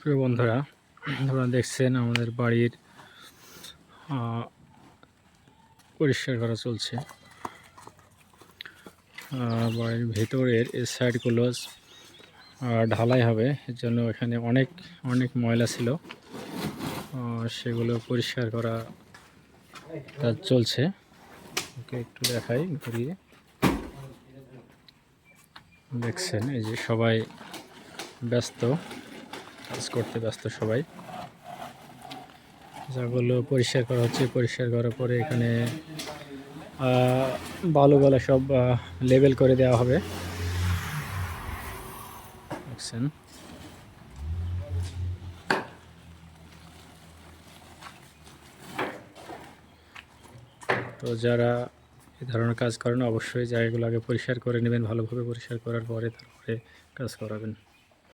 প্রিয় বন্ধুরা, আপনারা দেখছেন আমাদের বাড়ির পরিষ্কার করা চলছে। বাড়ির ভেতরের এই সাইডগুলো ঢালাই হবে। এর জন্য এখানে অনেক অনেক ময়লা ছিল। সেগুলো পরিষ্কার করা কাজ চলছে। ওকে, একটু দেখাই, ঘুরিয়ে। দেখছেন, এই যে সবাই ব্যস্ত। কাজ করতে ব্যস্ত সবাই। যাগুলো পরিষ্কার করা হচ্ছে, পরিষ্কার করার পরে এখানে বালুগুলো সব লেবেল করে দেওয়া হবে। দেখছেন? তো যারা এই ধরনের কাজ করেন, অবশ্যই জায়গাগুলো আগে পরিষ্কার করে নেবেন, ভালোভাবে পরিষ্কার করার পরে তারপরে কাজ করাবেন।